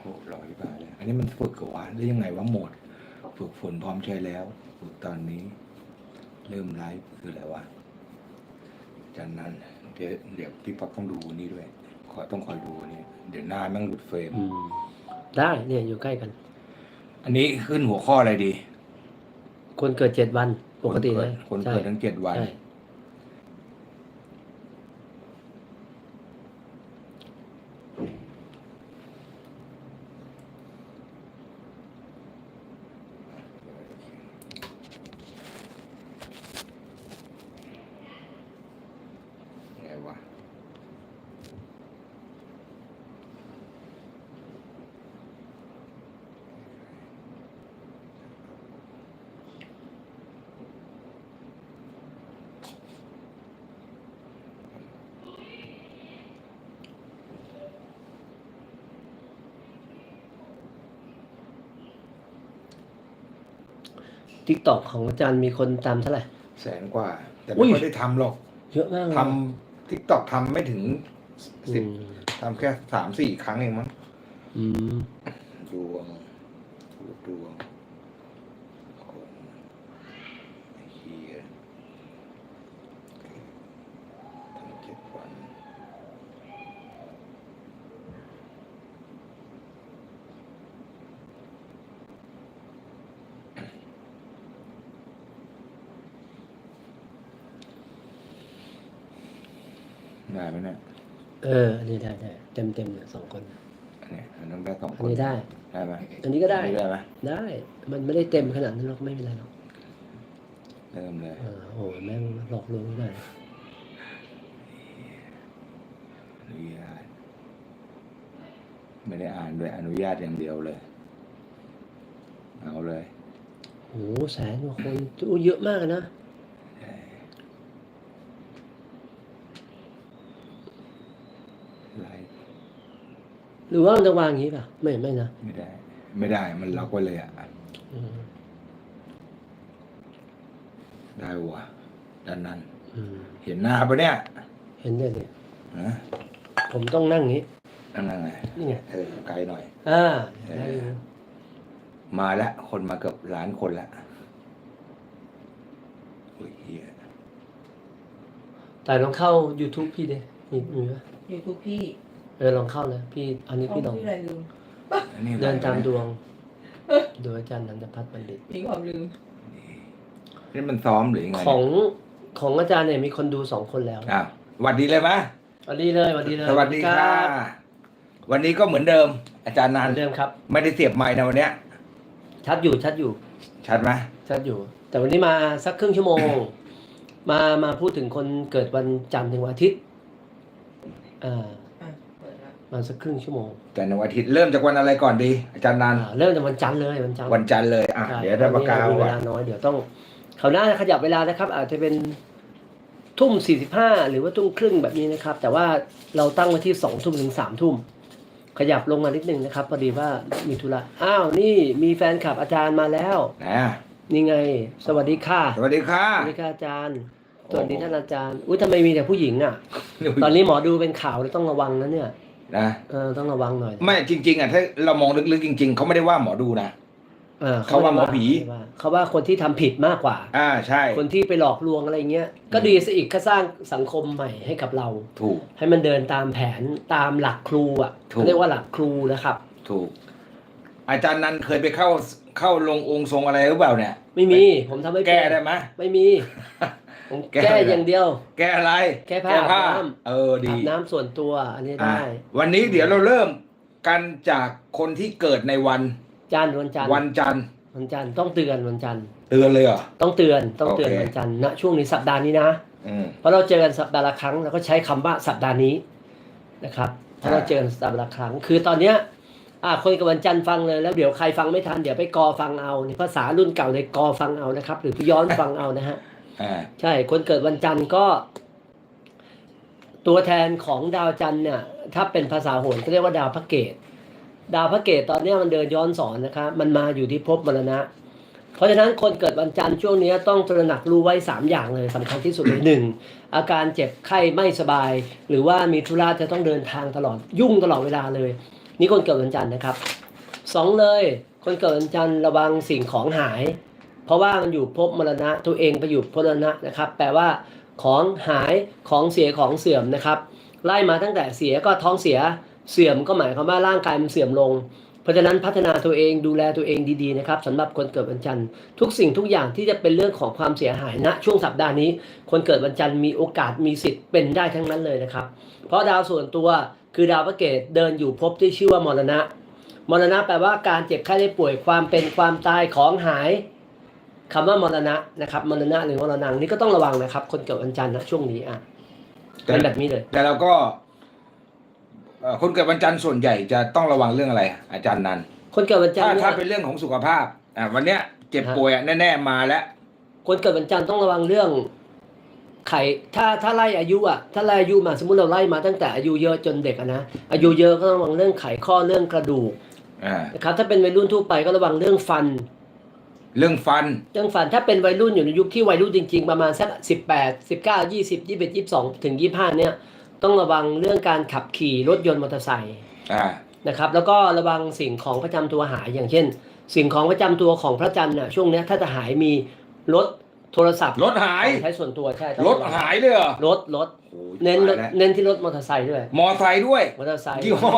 โหร้อยบาทเลยอันนี้มันฝึกกับวะหรือยังไงว่าโหมด ฝึกฝนพร้อมใช้แล้ว ฝึกตอนนี้ เริ่มไลฟ์คืออะไรวะจากนั้นเดี๋ยวเดี๋ยวพี่ป๊อกต้องดูนี่ด้วย ขอต้องคอยดูนี่เดี๋ยวหน้าแม่งหลุดเฟรม อืมได้เนี่ยอยู่ใกล้กัน อันนี้ขึ้นหัวข้ออะไรดีคนเกิดเจ็ดวันปกติคนนะเกิดคนใช่เกิดทั้งเจ็ดวัน ใช่ ไงวะ ทิกตอกของอาจารย์มีคนตามเท่าไหร่ แสนกว่า แต่อุ้ไม่ย ค่อยได้ทำหรอกเยอะมากเลย ทำทิกตอกทำไม่ถึงอืสิบมทำแค่สามสี่ครั้งเองมั้งอืม ดวงดูดวงคนไอ้เฮียทั้งเจ็ดวัน ได้ไหมเนี่ยเออ อันนี้ได้ได้เต็มเต็มๆเนี่ยสองคน อันเนี้ยมันต้องได้สองคอันนนี้ได้ ได้ไหมอันนี้ก็ได้ อันนี้ได้ไหมได้ มันไม่ได้เต็มขนาดนั้นหรอกไม่เป็นไรหรอกเริ่มเลย เออโอ้โหแม่งหลอกลวงได้อนุญาต ไม่ได้อ่านด้วยอนุญาตอย่างเดียวเลย เอาเลย โอ้โหแสนกว่าคนโอ้เยอะมากนะ ไลฟ์ หรือว่ามันจะวางอย่างนี้ป่ะ ไม่ไม่นะไม่ได้ ไม่ได้มันล็อกไว้เลยอะ อืมได้วะด้านนั้น อืมเห็นหน้าปะเนี่ยเห็นได้เลยฮะผมต้องนั่งอย่างนี้ นั่นไงนี่ไงเออไกลหน่อย อ่าเออได้อยู่ มาแล้วคนมาเกือบล้านคนละโอ้ยเฮียแต่ลองเข้า YouTube พี่ดิมีมีไหมอยู่ทุกพี่ เออลองเข้านะพี่อันนี้พี่ลองที่อะไรลืมอันนี้เดินตามอะไรดวะวง โดยอาจารย์นันทพัฒน์บัณฑิตมีความลืม นี่มันซ้อมหรือยังไงของของอาจารย์เนี่ยมีคนดูสองคนแล้วอะหวัดดีเลยไหมสวัสดีเลยสวัสดีเลยสวัสดีค่ะ วันนี้ก็เหมือนเดิม อาจารย์เหนันมือนเดิมครับ ไม่ได้เสียบไม้นะวันเนี้ย ชัดอยู่ชัดอยู่ ชัดไหมชัดอยู่ แต่วันนี้มาสักครึ่งชั่วโมง มามาพูดถึงคนเกิดวันจันทร์ถึงวันอาทิตย์อ่าอะเปิดละมาสักครึ่งชั่วโมงแต่ในวันอาทิตย์เริ่มจากวันอะไรก่อนดี อาจารย์นันอ่าเริ่มจากวันจันทร์เลยวันจันทร์วันจันทร์เลยอะใช่เดี๋ยวได้ประกาศวันนี้มีเวว่าลาน้อยเดี๋ยวต้องเขาวหน้าขยับเวลานะครับ อาจจะเป็นทุ่มสี่สิบห้าหรือว่าทุ่มครึ่งแบบนี้นะครับ แต่ว่าเราตั้งไว้ที่สองทุ่มถึงสามทุ่ม ขยับลงมานิดนึงนะครับพอดีว่ามีธุระอ้าวนี่มีแฟนคลับอาจารย์มาแล้ว นะนี่ไง สวัสดีค่ะสวัสดีค่ะ สวัสดีค่ะอาจารย์สวัสดีท่านอาจารย์อุ้ยทำไมมีแต่ผู้หญิงอะตตออนนนี้หมอดูเป็นข่าวเลยต้องระวังนะเนี่ย นะเออต้องระวังหน่อยไม่จริง ๆอะถ้าเรามองลึกๆจริง ๆเขาไม่ได้ว่าหมอดูนะออเขาว่าหมอผีเขาว่าเขาว่าคนที่ทำผิดมากกว่า อ่าใช่ คนที่ไปหลอกลวงอะไรเงี้ย ก็ดีซะอีกก็สร้างสังคมใหม่ให้กับเรา ถูก ให้มันเดินตามแผนตามหลักครูอะถูกเขาเรียกว่าหลักครูนะครับ ถูก อาจารย์นันเคยไปเข้าเข้าลงองค์ทรงอะไรหรือเปล่าเนี่ย ไม่มี ผมทำไม่เป็นแก้ได้ไหมไม่มีผม แก้แก้ไม่ได้อย่างเดียว แก้อะไร แก้ผ้าอาบน้ำเออดีอาบน้ำส่วนตัวอันนี้อะได้ วันนี้เดี๋ยวเราเริ่มกันจากคนที่เกิดในวันจันทร์วันจันทร์วันจันทร์วันจันทร์ต้องเตือนวันจันทร์เตือนเลยเหรอต้องเตือนต้องเตือนโอเควันจันทร์ณช่วงนี้สัปดาห์นี้นะอืมเพราะเราเจอกันสัปดาห์ละครั้งเราก็ใช้คำว่าสัปดาห์นี้นะครับเพราะเราอ่าเจอกันสัปดาห์ละครั้ง คือตอนเนี้ยอ่าคนกับวันจันทร์ฟังเลยแล้วเดี๋ยวใครฟังไม่ทันเดี๋ยวไปกอฟังเอาในภาษารุ่นเก่าในกอฟังเอานะครับ หรือไปย้อนฟังเอานะฮะ อ่าใช่คนเกิดวันจันทร์ก็ ตัวแทนของดาวจันทร์เนี่ย ถ้าเป็นภาษาโหรก็เรียกว่าดาวพระเกตดาวพระเกตตอนเนี้ยมันเดินย้อนสอนนะครับมันมาอยู่ที่ภพมรณะ เพราะฉะนั้นคนเกิดวันจันทร์ช่วงนี้ต้องตระหนักรู้ไว้สามอย่างเลยสำคัญที่สุดเลยหนึ่งอาการเจ็บไข้ไม่สบาย หรือว่ามีธุระจะต้องเดินทางตลอดยุ่งตลอดเวลาเลย นี่คนเกิดวันจันทร์นะครับสองเลย คนเกิดวันจันทร์ระวังสิ่งของหาย เพราะว่ามันอยู่ภพมรณะตัวเองไปอยู่พมรณะนะครับ แปลว่าของหายของเสียของเสื่อมนะครับ ไล่มาตั้งแต่เสียก็ท้องเสียเสื่อมก็หมายความว่าร่างกายมันเสื่อมลง เพราะฉะนั้นพัฒนาตัวเองดูแลตัวเองดีๆนะครับสำหรับคนเกิดวันจันทร์ทุกสิ่งทุกอย่างที่จะเป็นเรื่องของความเสียหายณช่วงสัปดาห์นี้ คนเกิดวันจันทร์มีโอกาสมีสิทธิ์เป็นได้ทั้งนั้นเลยนะครับ เพราะดาวส่วนตัวคือดาวพระเกตเดินอยู่ภพที่ชื่อว่ามรณะ มรณะแปลว่าการเจ็บไข้ได้ป่วยความเป็นความตายของหาย คำว่ามรณะนะครับมรณะหรือมรณังนี่ก็ต้องระวังนะครับ คนเกิดวันจันทร์นะช่วงนี้อะแต่เป็นแบบนี้เลย แต่เราก็เอ่อคนเกิดวันจันทร์ส่วนใหญ่จะต้องระวังเรื่องอะไร อาจารย์นันคนเกิดวันจันทถ้าร์เนี่ถ้ายเป็นเรื่องของสุขภาพอะวันเนี้ยเจ็บป่วยอะแน่ๆมาแล้ว คนเกิดวันจันทร์ต้องระวังเรื่องไข่ถ้าถ้าไล่อายุอะถ้าไล่อายุมาสมมติเราไล่มาตั้งแต่อายุเยอะจนเด็กอะนะอายุเยอะก็ต้องระวังเรื่องไขข้อเรื่องกระดูกอ่านะครับถ้าเป็นวัยรุ่นทั่วไปก็ระวังเรื่องฟัน เรื่องฟัน เรื่องฟันถ้าเป็นวัยรุ่นอยู่ในยุคที่วัยรุ่นจริง ๆ ประมาณสักสิบแปดสิบเก้ายี่สิบยี่สิบเอ็ดยี่สิบสองถึงยี่ห้าเนี่ย ต้องระวังเรื่องการขับขี่รถยนต์มอเตอร์ไซค์อ่านะครับ แล้วก็ระวังสิ่งของประจำตัวหายอย่างเช่น สิ่งของประจำตัวของพระจันทร์น่ะช่วงเนี้ยถ้าจะหายมีรถโทรศัพท์รถหายใช้ส่วนตัวใช่ต้องรถหายเลยเหรอรถรถโอ้ยเน้นรถตายแล้วเน้นที่รถมอเตอร์ไซค์ด้วย มอไซค์ด้วยมอเตอร์ไซค์ยี่ห้อ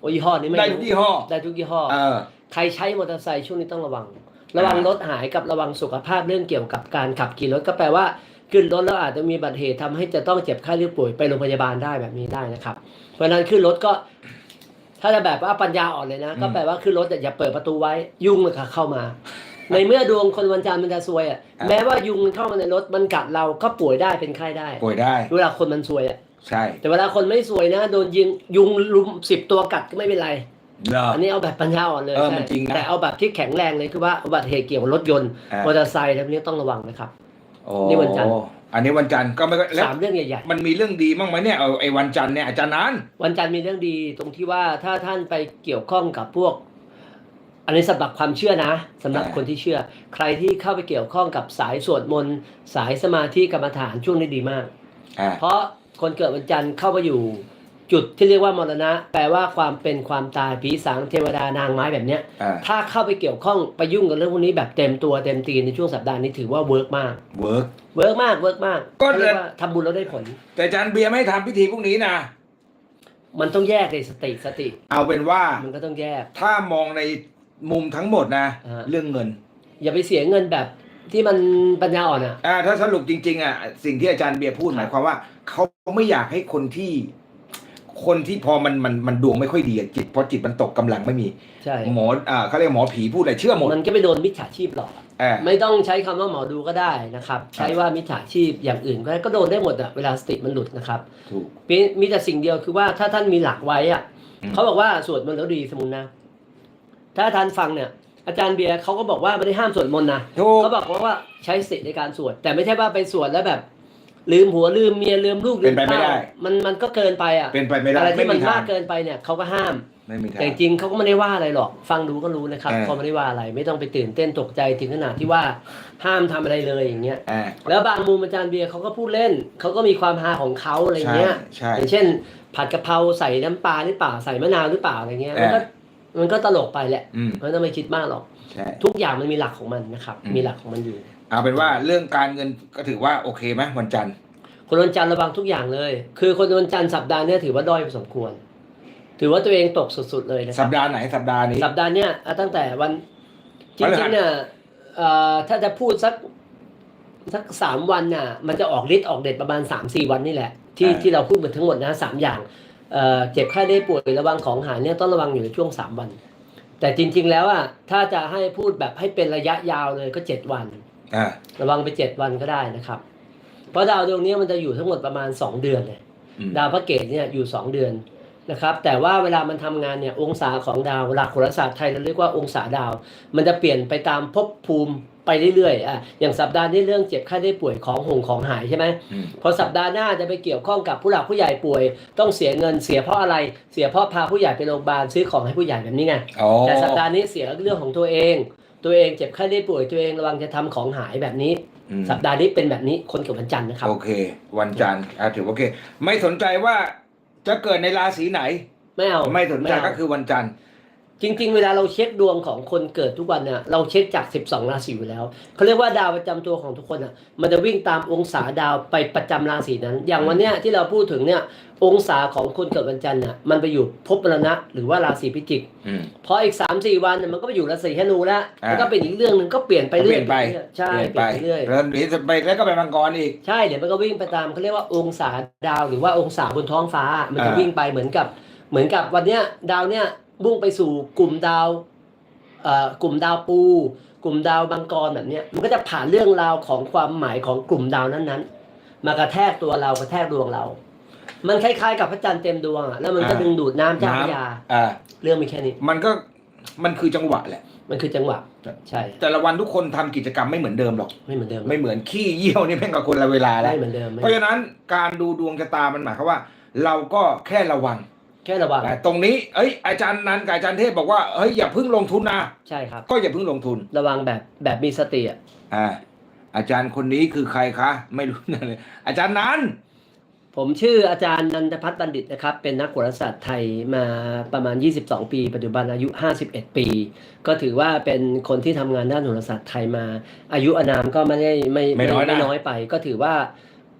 โอ้ยี่ห้อนี้ไม่ได้ทุกยี่ห้อได้ทุกยี่ห้อเออใครใช้มอเตอร์ไซค์ช่วงนี้ต้องระวัง ระวังอ่ารรถหายกับระวังสุขภาพเรื่องเกี่ยวกับการขับขี่รถก็แปลว่าขึ้นรถแล้วอาจจะมีอุบัติเหตุทำให้จะต้องเจ็บไข้หรือป่วยไปโรงพยาบาลได้แบบนี้ได้นะครับ เพราะฉะนั้นขึ้นรถก็ ถ้าจะแบบว่าปัญญาอ่อนเลยนะ ก็แปลว่าขึ้นรถอย่าเปิดประตูไว้ยุ่งเลยค่ะเข้ามา ในเมื่อดวงคนวันจันทร์มันจะซวยอะแม้ว่ายุงมันเข้ามาในรถมันกัดเราก็ป่วยได้เป็นไข้ได้ ป่วยได้เวลาคนมันซวยอะใช่ แต่เวลาคนไม่ซวยนะโดนยิงยุงลุมสิบตัวกัดก็ไม่เป็นไร เหรอ อันนี้เอาแบบปัญญาอ่อนเลยเออใช่มันจริงนะแต่เอาแบบที่แข็งแรงเลยคือว่าอุบัติเหตุเกี่ยวกับรถยนต์อ่าม มอเตอร์ไซค์อะไรพวกนี้ต้องระวังนะครับ โอ้นี่วันจันทร์ อันนี้วันจันทร์ก็ไม่ก็แล้วสามเรื่องใหญ่มันมีเรื่องดีบ้างไหมเนี่ยเอาไอ้วันจันทร์เนี่ยอาจารย์นันๆ วันจันทร์มีเรื่องดีตรงที่ว่าถ้าท่านไปเกี่ยวข้องกับพวก อันนี้สำหรับความเชื่อนะสำหรับคนที่เชื่อ ใครที่เข้าไปเกี่ยวข้องกับสายสวดมนต์สายสมาธิกรรมฐานช่วงนี้ดีมาก อ่าเพราะคนเกิดวันจันทร์เข้าไปอยู่ จุดที่เรียกว่ามรณะ แปลว่าความเป็นความตายผีสางเทวดานางไม้แบบเนี้ย อ่า ถ้าเข้าไปเกี่ยวข้องไปยุ่งกับเรื่องพวกนี้แบบเต็มตัวเต็มตีนในช่วงสัปดาห์นี้ถือว่าเวิร์กมากเวิร์ก เวิร์กมากเวิร์กมากก็ก็เลย เรียกว่าทำบุญแล้วได้ผล แต่อาจารย์เบียร์ไม่ทำพิธีพวกนี้นะ มันต้องแยกเลยสติสติ เอาเป็นว่ามันก็ต้องแยก ถ้ามองในมุมทั้งหมดนะ อ่า เรื่องเงิน อย่าไปเสียเงินแบบที่มันปัญญาอ่อนอะ อ่าถ้าสรุปจริงๆอะสิ่งที่อาจารย์เบียร์พูดครับหมายความว่า เขาไม่อยากให้คนที่ คนที่พอมันมันมันดวงไม่ค่อยดีอะจิตพอจิตมันตกกำลังไม่มี ใช่หมออ่าเขาเรียกหมอผีพูดอะไรเชื่อหมดมันก็ไปโดนมิจฉาชีพหลอกอะอ่า ไม่ต้องใช้คำว่าหมอดูก็ได้นะครับ ใช้ว่ามิจฉาชีพอย่างอื่นก็ได้ก็โดนได้หมดอะเวลาสติมันหลุดนะครับถูก มีมีแต่สิ่งเดียวคือว่าถ้าท่านมีหลักไว้อะอืม เขาบอกว่าสวดมนต์แล้วดีสมุนนะ ถ้าท่านฟังเนี่ย อาจารย์เบียร์เขาก็บอกว่าไม่ได้ห้ามสวดมนต์นะถูก เขาบอกว่าว่าใช้สติในการสวด แต่ไม่ใช่ว่าไปสวดแล้วแบบ ลืมหัวลืมเมียลืมลูกลืเป็นไปไม่ได้ข้าวมันมันก็เกินไปอะเป็นไปไม่ได้อะไรที่มันทางมากเกินไปเนี่ยเขาก็ห้ามไม่มีทาง แต่จริงๆเขาก็ไม่ได้ว่าอะไรหรอก ฟังดูก็รู้นะครับเออ เขาไม่ได้ว่าอะไร ไม่ต้องไปตื่นเต้นตกใจถึงขนาดที่ว่าห้ามทำอะไรเลยอย่างเงี้ย อ่าแล้วบางมุมอาจารย์เบียร์เขาก็พูดเล่น เขาก็มีความฮาของเขาอะไรใช่เงี้ย ใช่ อย่างเช่น ผัดกะเพราใส่น้ำปลาหรือเปล่าใส่มะนาวหรือเปล่าอะไรเงี้ยเอมันอก็มันก็ตลกไปแหละอืมไม่ต้องไปคิดมากหรอก ใช่ ทุกอย่างมันมีหลักของมันนะครับ อืม มีหลักของมันอยู่ เอาเป็นว่าเรื่องการเงินก็ถือว่าโอเคไหมวันจันทร์คนวันจันทร์ระวังทุกอย่างเลย คือคนวันจันทร์สัปดาห์เนี้ยถือว่าด้อยพอสมควร ถือว่าตัวเองตกสุดๆเลยนะคสัรับปดาห์ไหนสัปดาห์นี้สัปดาห์เนี้ยอะตั้งแต่วันจพฤหัริสงๆเนี่ยเอ่อถ้าจะพูดสักสักสามวันน่ะ มันจะออกฤทธิ์ออกเด็ดประมาณสามสี่วันนี่แหละ ที่ที่เราพูดมาทั้งหมดนะสามอย่างเอ่อเจ็บไข้ได้ป่วยระวังของหายเนี่ยต้องระวังอยู่ในช่วงสามวัน แต่จริง ๆ แล้วอะถ้าจะให้พูดแบบให้เป็นระยะยาวเลยก็เจ็ดวัน อ่าระวังไปเจ็ดวันก็ได้นะครับ เพราะดาวดวงนี้มันจะอยู่ทั้งหมดประมาณสองเดือนเลยอืมดาวพระเกตเนี่ยอยู่2เดือนนะครับ แต่ว่าเวลามันทำงานเนี่ยองศาของดาวหลักโหราศาสตร์ไทยเราเรียกว่าองศาดาว มันจะเปลี่ยนไปตามภพภูมิไปเรื่อยๆอะอย่างสัปดาห์นี้เรื่องเจ็บไข้ได้ป่วยของหงของหายใช่ไหมอืมพอสัปดาห์หน้าจะไปเกี่ยวข้องกับผู้หลักผู้ใหญ่ป่วย ต้องเสียเงินเสียเพราะอะไรเสียเพราะพาผู้ใหญ่ไปโรงพยาบาลซื้อของให้ผู้ใหญ่แบบนี้ไงอ๋อแต่สัปดาห์นี้เสียเรื่องของตัวเอง ตัวเองเจ็บไข้ได้ป่วยตัวเองระวังจะทำของหายแบบนี้ อืมสัปดาห์นี้เป็นแบบนี้คนเกิดวันจันทร์นะครับ โอเค วันจันทร์อ่าถือว่าโอเค ไม่สนใจว่าจะเกิดในราศีไหน ไม่เอาไม่สนใจเอาก็คือวันจันทร์ จริง ๆ เวลาเราเช็คดวงของคนเกิดทุกวันเนี่ยเราเช็คจาก 12 ราศีอยู่แล้วเขาเรียกว่าดาวประจำตัวของทุกคนอะมันจะวิ่งตามองศาดาวไปประจำราศีนั้น อย่างวันเนี้ยที่เราพูดถึงเนี่ยองศาของคนเกิดวันจันทร์เนี่ยมันไปอยู่ภพมรณะหรือว่าราศีพิจิกอืมพออีก 3 4 วันเนี่ยมันก็ไปอยู่ราศีธนูแล้วอ่าแล้วก็เป็นอีกเรื่องหนึ่งก็เปลี่ยนไปเปเรื่อลี่ยยนไปเรื่อยใช่เปลี่ยนไปเปลี่ยนไปเรื่อยแล้วเดี๋ยวจะไปแล้วก็ไปมังกรอีกใช่เดี๋ยวมันก็วิ่งไปตามเขาเรียกว่าองศาดาวหรือว่าองศาบนท้องฟ้ามันจะอ่าวิ่งไปเหมือนกับเหมือนกับวันเนี้ยดาวเนี้ย มุ่งไปสู่กลุ่มดาวเอ่อกลุ่มดาวปู กลุ่มดาวมังกรแบบเนี้ยมันก็จะผ่านเรื่องราวของความหมายของกลุ่มดาวนั้นๆ มากระแทกตัวเรากระแทกดวงเรา มันคล้ายๆกับพระจันทร์เต็มดวงอะแล้วมันก็อ่าดึงดูดน้ำเจ้าพระยาอ่าเรื่องมีแค่นี้ มันก็มันคือจังหวะแหละ มันคือจังหวะใช่ แต่ละวันทุกคนทำกิจกรรมไม่เหมือนเดิมหรอกไม่เหมือนเดิมไม่เหมือนขี้เยี่ยวนี่แม่งกับคนละเวลาแล้วไม่เหมือนเดิมไม่เพราะฉะนั้นการดูดวงชะตามันหมายความว่า เราก็แค่ระวัง แค่ระวังแต่ตรงนี้เอ้ยอาจารย์นันกับอาจารย์เทพบอกว่าเฮ้ยอย่าเพิ่งลงทุนนะใช่ครับ ก็อย่าเพิ่งลงทุน ระวังแบบแบบมีสติอะอ่าอาจารย์คนนี้คือใครคะ ไม่รู้นะเลยอาจารย์นันผมชื่ออาจารย์นันทพัฒน์บัณฑิตนะครับ เป็นนักโหราศาสตร์ไทยมาประมาณ 22 ปี ปัจจุบันอายุ 51 ปี ก็ถือว่าเป็นคนที่ทำงานด้านโหราศาสตร์ไทยมา อายุอานามก็ไม่ได้ไม่ไม่น้อยนะไม่น้อยไป ก็ถือว่า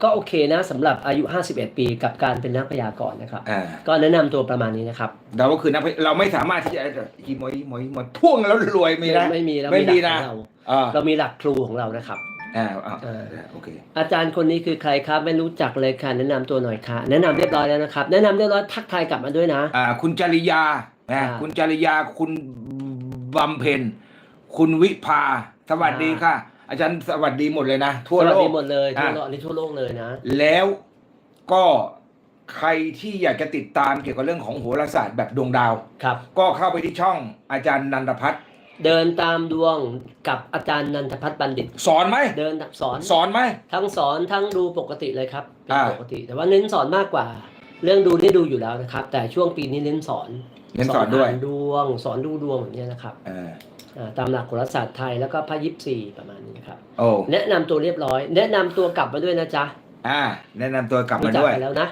ก็โอเคนะสำหรับอายุ 51 ปีกับการเป็นนักพยากรณ์นะครับ อ่าก็แนะนำตัวประมาณนี้นะครับ เราก็คือนักพยเราไม่สามารถที่จะอีมอยอีมอยอีมอยพ่วงแล้วรวยมีนะไม่มีเราไม่มีมีหลันะกของเราอ่าเรามีหลักครูของเรานะครับอ่าอ่าอ่าโอเค อาจารย์คนนี้คือใครครับไม่รู้จักเลยค่ะแนะนำตัวหน่อยค่ะ แนะนำเรียบร้อยแล้วนะครับ แนะนำเรียบร้อยทักทายกลับมาด้วยนะ อ่า คุณจริยานะอ่า คุณจริยาคุณบำเพ็ญคุณวิภา สวัสดีค่ะ อาจารย์สวัสดีหมดเลยนะทั่วสโลวัสกดีหมดเลยทั่วอะโลกอันนี้ทั่วโลกเลยนะ แล้วก็ใครที่อยากจะติดตามเกี่ยวกับเรื่องของโหราศาสตร์แบบดวงดาว ครับ ก็เข้าไปที่ช่องอาจารย์นันทพัฒน์เดินตามดวงกับอาจารย์นันทพัฒน์บัณฑิต สอนไหมเดินสอน สอนไหม ทั้งสอนทั้งดูปกติเลยครับเป็นอ่า ปกติ แต่ว่าเน้นสอนมากกว่า เรื่องดูนี่ดูอยู่แล้วนะครับ แต่ช่วงปีนี้เน้นสอนเน้นสอนด้วยาดวง สอนดูดวงแบบนี้นะครับอ่าอ่า ตามหลักโหราศาสตร์ไทยแล้วก็พระยิปซีประมาณนี้ครับโอ้แนะนำตัวเรียบร้อย แนะนำตัวกลับมาด้วยนะจ๊ะอ่า แนะนำตัวกลับมารู้จักด้วย กันแล้วนะ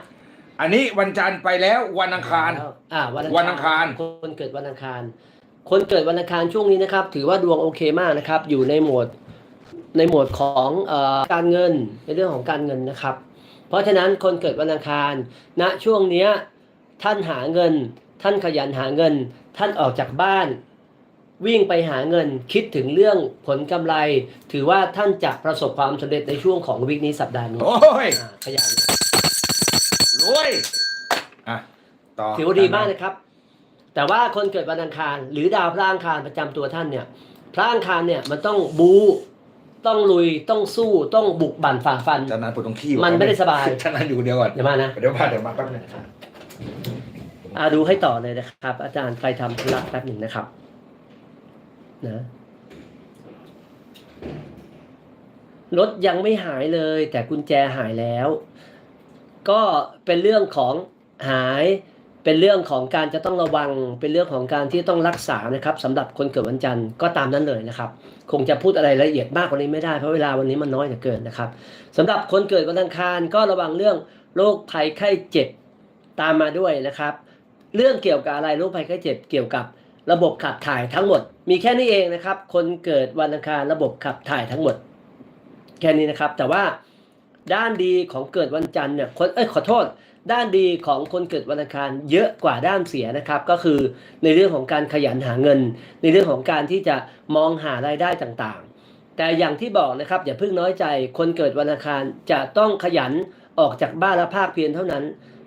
อันนี้วันจันทร์ไปแล้ววันอังคารแล้วอ่าวันวันอังคาร คนเกิดวันอังคาร คนเกิดวันอังคารช่วงนี้นะครับ ถือว่าดวงโอเคมากนะครับ อยู่ในโหมดในโหมดของเอ่อการเงินในเรื่องของการเงินนะครับ เพราะฉะนั้นคนเกิดวันอังคารณช่วงเนี้ยท่านหาเงิน ท่านขยันหาเงิน ท่านออกจากบ้าน วิ่งไปหาเงินคิดถึงเรื่องผลกำไร ถือว่าท่านจะประสบความสำเร็จในช่วงของวิกนี้สัปดาห์นี้โอ้ยอ่าขยันรวยอะต่อถือว่าดีมากนะครับ แต่ว่าคนเกิดวันอังคาร หรือดาวพระอังคารประจำตัวท่านเนี่ย พระอังคารเนี่ยมันต้องบูต้องลุยต้องสู้ต้องบุกบั่นฝ่าฟันอาจารย์นันปวดตรงขี้มันไม่ได้สบายอาจารย์นันอยู่คนเดียวก่อน เดี๋ยวมานะ เดี๋ยวมาเดี๋ยวมาแป๊บนึง อ่าดูให้ต่อเลยนะครับ อาจารย์ไปทำธุระแป๊บหนึ่งนะครับ นะรถยังไม่หายเลย แต่กุญแจหายแล้ว ก็เป็นเรื่องของหายเป็นเรื่องของการจะต้องระวัง เป็นเรื่องของการที่ต้องรักษานะครับสำหรับคนเกิดวันจันทร์ก็ตามนั้นเลยนะครับ คงจะพูดอะไรละเอียดมากกว่านี้ไม่ได้เพราะเวลาวันนี้มันน้อยเหลือเกินนะครับสำหรับคนเกิดวันอังคารก็ระวังเรื่องโรคภัยไข้เจ็บตามมาด้วยนะครับ เรื่องเกี่ยวกับอะไรโรคภัยไข้เจ็บเกี่ยวกับ ระบบขับถ่ายทั้งหมด มีแค่นี้เองนะครับ คนเกิดวันอังคารระบบขับถ่ายทั้งหมด แค่นี้นะครับ แต่ว่าด้านดีของเกิดวันจันทร์เนี่ยคนเอ้ยขอโทษ ด้านดีของคนเกิดวันอังคารเยอะกว่าด้านเสียนะครับ ก็คือในเรื่องของการขยันหาเงิน ในเรื่องของการที่จะมองหารายได้ต่างๆ แต่อย่างที่บอกนะครับอย่าเพิ่งน้อยใจ คนเกิดวันอังคารจะต้องขยันออกจากบ้านและภาคเพียรเท่านั้น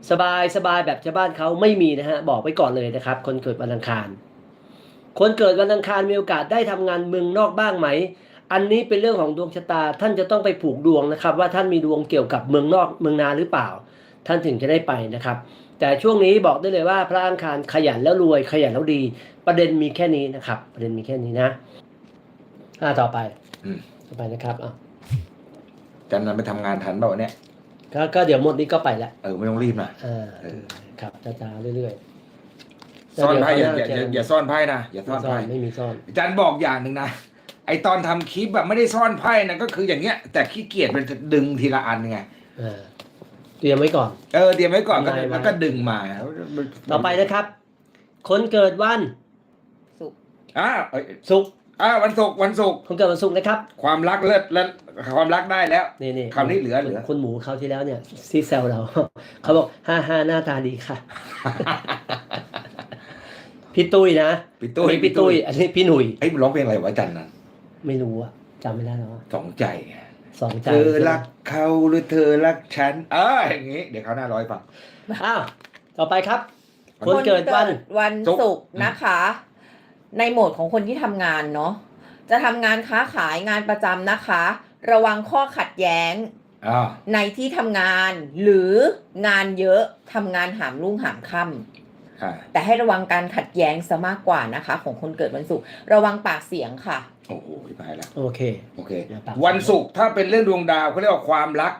สบายสบายแบบชาวบ้านเขาไม่มีนะฮะบอกไว้ก่อนเลยนะครับ คนเกิดวันอังคาร คนเกิดวันอังคารมีโอกาสได้ทำงานเมืองนอกบ้างไหม อันนี้เป็นเรื่องของดวงชะตา ท่านจะต้องไปผูกดวงนะครับ ว่าท่านมีดวงเกี่ยวกับเมืองนอกเมืองนาหรือเปล่า ท่านถึงจะได้ไปนะครับ แต่ช่วงนี้บอกได้เลยว่าพระอังคารขยันแล้วรวยขยันแล้วดี ประเด็นมีแค่นี้นะครับ ประเด็นมีแค่นี้นะอ่าต่อไปอืมต่อไปนะครับอะอาจารย์นันไปทำงานทันเปล่าวะเนี่ยก็ก็เดี๋ยวหมดนี้ก็ไปละเออไม่ต้องรีบนะอ่าเออครับจ้าๆเรื่อยๆ ซ่อนไพ่อย่าแล้วอย่าเดี๋ยวอย่าอย่าซ่อนไพ่นะอย่าซ่ไม่อนซ่อไพ่นไม่มีซ่อนอาจารย์บอกอย่างหนึ่งนะไอตอนทำคลิปแบบไม่ได้ซ่อนไพ่นะก็คืออย่างเงี้ย แต่ขี้เกียจมันจะดึงทีละอันไงอ่าเตรียมไว้ก่อน เออเตรียมไว้ก่อนก็ได้ไว้แล้วก็ดึงมา ต่อไปนะครับ คนเกิดวันสุขอ่าเอ้ยศุกร์อ่าวันศุกร์วันศุกร์คนเกิดวันศุกร์นะครับ ความรักเลิศและความรักได้แล้วนี่นี่คำนี้เหลือเหลือคุณหมูเขาวที่แล้วเนี่ยซีแซวเราเขาบอกห้าห้าหน้าตาดีค่ะ พี่ตุ้ยนะพี่ตุ้ยอันนี้พี่ตุ้ย อันนี้พี่หนุ่ยเฮ้ยมันร้องเพลงอะไรวะจันนั้นไม่รู้อะจำไม่ได้แล้วอะสองใจไงสองใจเธอรักเขาหรือเธอรักฉันเอออย่างงี้ เดี๋ยวเขาวหน้าร้อยฟัง อ้าวต่อไปครับ คนเกิดวัน วันศุกร์ศุกร์นะคะ ในโหมดของคนที่ทำงานเนาะจะทำงานค้าขายงานประจำนะคะ ระวังข้อขัดแย้งอ่าในที่ทำงาน หรืองานเยอะทำงานหามรุ่งหามค่ำอ่า แต่ให้ระวังการขัดแย้งซะมากกว่านะคะ ของคนเกิดวันศุกร์ระวังปากเสียงค่ะ โอ้โหพี่พายแล้ว โอเค โอเคอย่าปากวันศุกร์ถ้าเป็นเรื่องดวงดาวเขาเรียกว่าความรัก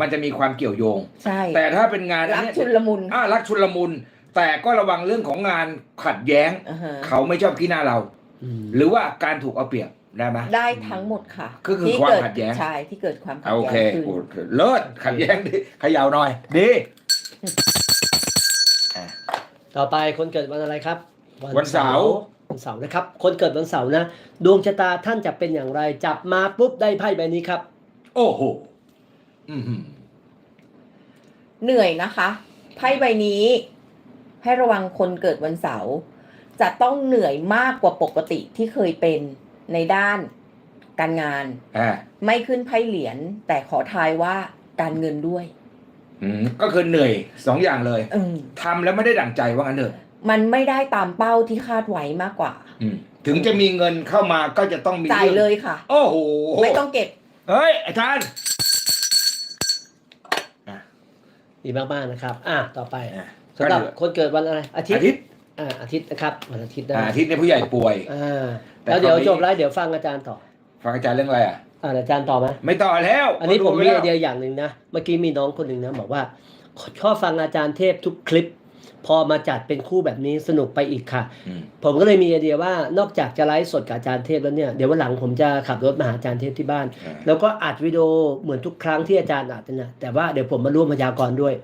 มันจะมีความเกี่ยวโยง ใช่แต่ถ้าเป็นงานรักอันเนี้ยชุนละมุนอ่ารักชุลมุน แต่ก็ระวังเรื่องของงานขัดแย้ง อ่าฮะเขาไม่ชอบขี้หน้าเรา อืม หรือว่าการถูกเอาเปรียบได้ไหม ได้ทั้งหมดค่ะก็คือที่ความเกิขัดแย้ง ใช่ที่เกิดความขัดโอแย้เคงขึ้น โอ้เลิศขัดแย้งดิเขยาวหน่อย ดีอะ ต่อไปคนเกิดวันอะไรครับ วันเสาร์วันเสาร์นะครับ คนเกิดวันเสาร์นะ ดวงชะตาท่านจะเป็นอย่างไร จับมาปุ๊บได้ไพ่ใบนี้ครับ โอ้โหอือหือเหนื่อยนะคะไพ่ใบนี้ ให้ระวังคนเกิดวันเสาร์จะต้องเหนื่อยมากกว่าปกติที่เคยเป็นในด้านการงาน อ่า ไม่ขึ้นไพ่เหรียญแต่ขอทายว่าการเงินด้วยอืม ก็คือเหนื่อยสองอย่างเลยเออทำแล้วไม่ได้ดั่งใจว่างั้นเถอะมันไม่ได้ตามเป้าที่คาดไว้มากกว่าอืมถึงจะมีเงินเข้ามาก็จะต้องมีจ่ายรื่องเลยค่ะ โอ้โหไม่ต้องเก็บเฮ้ยอาจารย์ดีมากๆนะครับ อะต่อไปอะสำหรับก็เหลือคนเกิดวันอะไรอาทิตอาย์ทิตย์อ่าอาทิตย์นะครับวันอาทิตย์ได้อ่าอาทิตย์เนี่ยผู้ใหญ่ป่วยอ่าแต่แล้วเดี๋ยวคราวนี้จบแล้วเดี๋ยวฟังอาจารย์ต่อ ฟังอาจารย์เรื่องอะไรอะ อ่าอาจารย์ต่อไหมไม่ต่อแล้วอันนี้ผมดูมีไปไอแล้วเดียอย่างหนึ่งนะเมื่อกี้มีน้องคนหนึ่งนะบอกว่าชอบฟังอาจารย์เทพทุกคลิป พอมาจัดเป็นคู่แบบนี้สนุกไปอีกค่ะอืมผมก็เลยมีไอเดียว่านอกจากจะไลฟ์สดกับอาจารย์เทพแล้วเนี่ยเดี๋ยววันหลังผมจะขับรถมาหาอาจารย์เทพที่บ้านอ่าแล้วก็อัดวิดีโอเหมือนทุกครั้งที่อาจารย์อัดนะแต่ว่าเดี๋ยวผมมาร่วมพยากรณ์ด้วย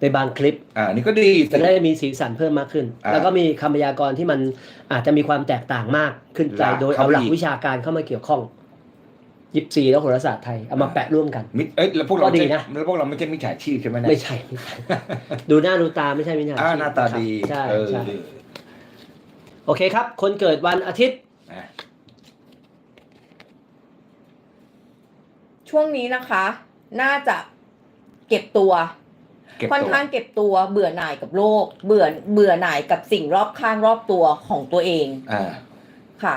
ในบางคลิป อ่า นี่ก็ดีจะได้มีสีสันเพิ่มมากขึ้นอ่าแล้วก็มีคำพยากรณ์ที่มันอาจจะมีความแตกต่างมากขึ้นไปหลักโดยเข้าเอาไปหลักอีกวิชาการเข้ามาเกี่ยวข้อง ยิปซีแล้วโหราศาสตร์ไทยเอามาแปะร่วมกันมิดเอ้ยแล้วพวกเราก็ดีไม่ใช่นะ แล้วพวกเราไม่ใช่มิจฉาชีพใช่ไหมเนี่ยไม่ใช่ไม่ใช่ ดูหน้าดูตาไม่ใช่ไม่ใช่อ่าหน้าตาดีใช่เออใช่โอเคครับ คนเกิดวันอาทิตย์อะช่วงนี้นะคะ น่าจะเก็บตัว เก็บค่อนตัวข้างเก็บตัวเบื่อหน่ายกับโลก เบื่อเบื่อหน่ายกับสิ่งรอบข้างรอบตัวของตัวเองอ่าค่ะ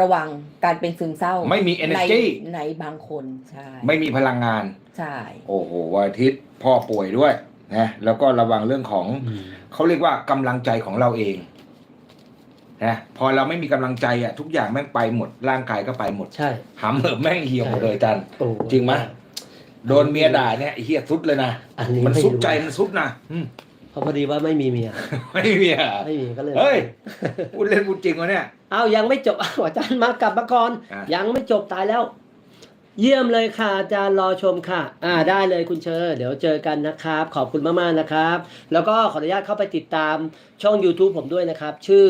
ระวังการเป็นซึมเศร้าไม่มี energy ในในบางคนใช่ไม่มีพลังงาน ใช่โอ้โหวันอาทิตย์พ่อป่วยด้วยนะแล้วก็ระวังเรื่องของเขาเรียกว่ากำลังใจของเราเองนะพอเราไม่มีกำลังใจอะทุกอย่างแม่งไปหมดร่างกายก็ไปหมดใช่หำเหิมแม่งเหี่ยวหมดเลยจันโอ้จริงไหมโดนเมียด่าเนี่ยไอ้เฮียสุดเลยนะอันนี้มันไรู้สุดใจมันสุดนะอืมเพ ราะพอดีว่าไม่มีเมีย ไม่มีเมียไม่มีก็เลยเฮ้ยพูดเล่นพูดจริงวะเนี่ยอ้าวยังไม่จบอ้าวอาจารย์มากลับมาก่อนอะ ยังไม่จบตายแล้ว เยี่ยมเลยค่ะอาจารย์รอชมค่ะ อ่าได้เลยคุณเชอร์เดี๋ยวเจอกันนะครับ ขอบคุณมากๆนะครับ แล้วก็ขออนุญาตเข้าไปติดตามช่อง YouTube ผมด้วยนะครับ ชื่อ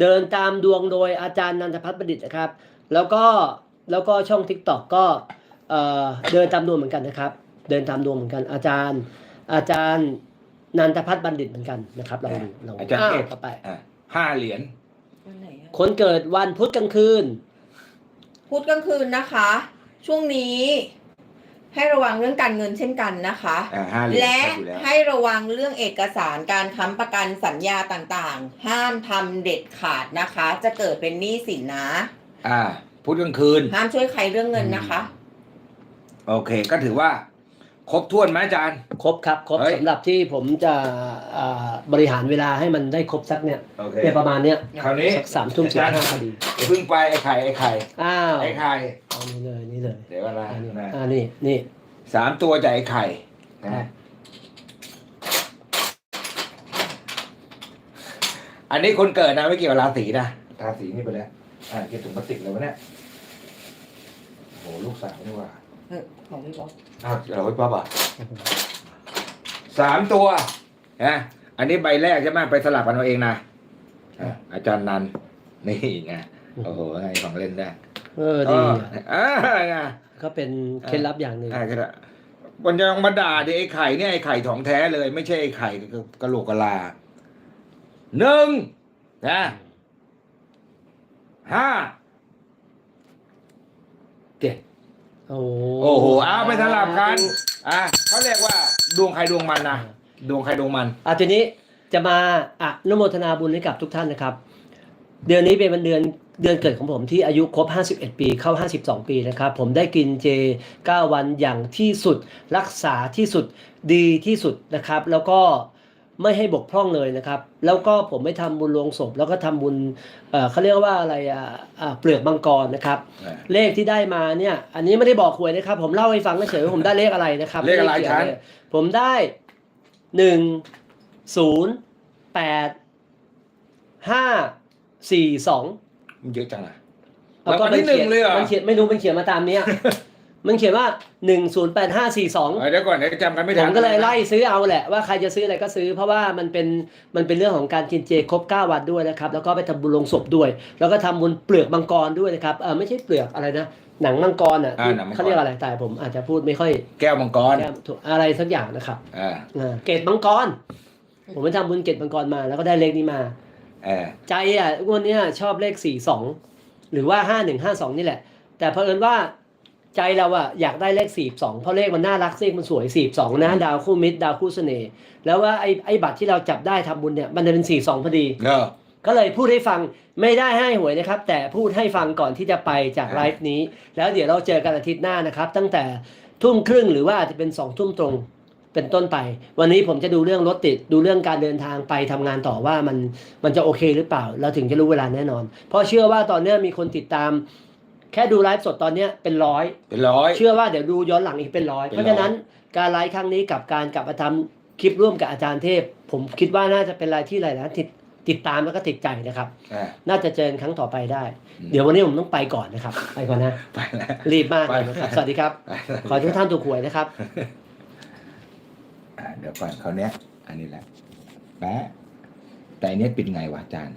เดินตามดวงโดยอาจารย์นันทพัฒน์ประดิษฐ์นะครับ แล้วก็แล้วก็ช่อง TikTok ก็เอ่อเดินตามดวงเหมือนกันนะครับ เดินตามดวงเหมือนกันอาจารย์ อาจารย์ นันทพัฒน์บัณฑิตเหมือนกันนะครับเราดูเราอาจารย์เทพวต่อไป อะห้าเหรียญวันไหนอะคนเกิดวันพุธกลางคืน พุธกลางคืนนะคะ ช่วงนี้ ให้ระวังเรื่องการเงินเช่นกันนะคะ อ่าห้าเหรียญและชัดอยู่แล้วให้ระวังเรื่องเอกสารการค้ำประกันสัญญาต่างๆ ห้ามทำเด็ดขาดนะคะ จะเกิดเป็นหนี้สินนะ อ่าพุธกลางคืน ห้ามช่วยใครเรื่องเงินนะคะ โอเค ก็ถือว่า ครบถ้วนไหมอาจารย์ ครบครับครบเฮ้ย สำหรับที่ผมจะอ่าบริหารเวลาให้มันได้ครบสักเนี่ยโอเค เนี่ยประมาณเนี้ยคราวนี้สักสามทุ่มสิบห้าพอดีอย่าเพิ่งไปไอ้ไข่ไอ้ไข่อ้าวไอ้ไข่เอานี่เลยนี่เลยเดี๋ยวอะไรอันนี้นะอ่านี่นี่สามตัวจากไอ้ไข่ครันะบอันนี้คนเกิดนะไม่เกี่ยวกับราศีนะราศีนี่ไปแล้วอ่าเก็บถุงพลาสติกเลยวะเนี่ยโอ้โหลูกสาวนี่ว่า เออของพี่บอสอ้าวเราไว้ป๊อปอะสามตัวนะอันนี้ใบแรกใช่ไหมไปสลับกันเอาเองนะอะอาจารย์นัน นี่ไงโอ้โหไงของเล่นได้เออดีอะอ่าไง ก็เป็นเคล็ดลับอย่างหนึ่งอ่าก็ได้วันจะมาด่าดิไอ้ไข่เนี่ยไอ้ไข่ของแท้เลย ไม่ใช่ไอ้ไข่กระโหลกกะลาหนึ่งนะห้าเจ็ด โอ้โหโอ้โหเอาไปสลับกันอะเขาเรียกว่าดวงใครดวงมันนะดวงใครดวงมันอะทีนี้จะมาอนุโมทนาบุญให้กับทุกท่านนะครับ เดือนนี้เป็นวันเดือนเดือนเกิดของผมที่อายุครบ 51 ปีเข้า 52 ปีนะครับ ผมได้กินเจ 9 วันอย่างที่สุด รักษาที่สุดดีที่สุดนะครับ แล้วก็ ไม่ให้บกพร่องเลยนะครับ แล้วก็ผมไม่ทำบุญลวงศพ แล้วก็ทำบุญเอ่อเขาเรียกว่าอะไรอะอะเปลือกมังกรนะครับ เลขที่ได้มาเนี่ย อันนี้ไม่ได้บอกหวยนะครับ ผมเล่าให้ฟังเฉยๆว่าผมได้เลขอะไรนะครับเลขอะไรม่ด้ชั้นเกี่ยวเลยผมได้หนึ่งศูนย์แปดห้าสี่สองมันเยอะจังอะแล้วก็รางวัลที่หนึ่งเลยเหรอมันเขียนไม่รู้มันเขียนมาตามเนี้ย มันเขียนว่าหนึ่งศูนย์แปดห้าสี่สองเออเดี๋ยวก่อนเดี๋ยวจำกันไม่ผทันมก็เลยไล่ซื้อเอาแหละว่าใครจะซื้ออะไรก็ซื้อ เพราะว่ามันเป็นมันเป็นเรื่องของการกินเจครบ 9 วันด้วยนะครับ แล้วก็ไปทำบุญลงศพด้วย แล้วก็ทำบุญเปลือกมังกรด้วยนะครับเออไม่ใช่เปลือกอะไรนะหนังมังกรอะอ่าหนังมังกร เขาเรียกอะไรแต่ผมอาจจะพูดไม่ค่อยแก้วมังกรแก้มถูกอะไรสักอย่างนะครับอ่าอ่าเกตมังกร ผมไปทำบุญเกตมังกรมา แล้วก็ได้เลขนี้มา เออใจอะงวดเนี้ยชอบเลขสี่สองหรือว่าห้าหนึ่งห้าสองนี่แหละ แต่เผอิญว่า ใจเราอะอยากได้เลขสี่สองเพราะเลขมันน่ารักเลขมันสวยสี่สองนะดาวคู่มิตรดาวคู่เสน่ห์แล้วว่าไอ้ไอ้บัตรที่เราจับได้ทำบุญเนี่ยมันจะเป็นสี่สองพอดีเนอะก็เลยพูดให้ฟังไม่ได้ให้หวยนะครับ แต่พูดให้ฟังก่อนที่จะไปจากอ่าไลฟ์นี้ แล้วเดี๋ยวเราเจอกันอาทิตย์หน้านะครับ ตั้งแต่ทุ่มครึ่งหรือว่าอาจจะเป็นสองทุ่มตรงเป็นต้นไป วันนี้ผมจะดูเรื่องรถติดดูเรื่องการเดินทางไปทำงานต่อว่ามันมันจะโอเคหรือเปล่า เราถึงจะรู้เวลาแน่นอน เพราะเชื่อว่าตอนเนี้ยมีคนติดตาม แค่ดูไลฟ์สดตอนเนี้ยเป็นร้อย เป็นร้อย เชื่อว่าเดี๋ยวดูย้อนหลังอีกเป็นร้อย เป็นเพร้อยราะฉะนั้นการไลฟ์ครั้งนี้กับการกลับมาทำคลิปร่วมกับอาจารย์เทพ ผมคิดว่าน่าจะเป็นอะไรที่หลายๆติดติดตามแล้วก็ติดใจนะครับ อ่า น่าจะเจอกันครั้งต่อไปได้ อืม เดี๋ยววันนี้ผมต้องไปก่อนนะครับ ไปก่อนนะ ไปแล้ว รีบมากเลยนะครับ ไป สวัสดีครับ ไปแล้วขอให้ทุกท่านถูกหวยนะครับ อ่าเดี๋ยวก่อนเขาวเนี้ย อันนี้แหละแปะแต่อันเนี้ยปิดไงวะอาจารย์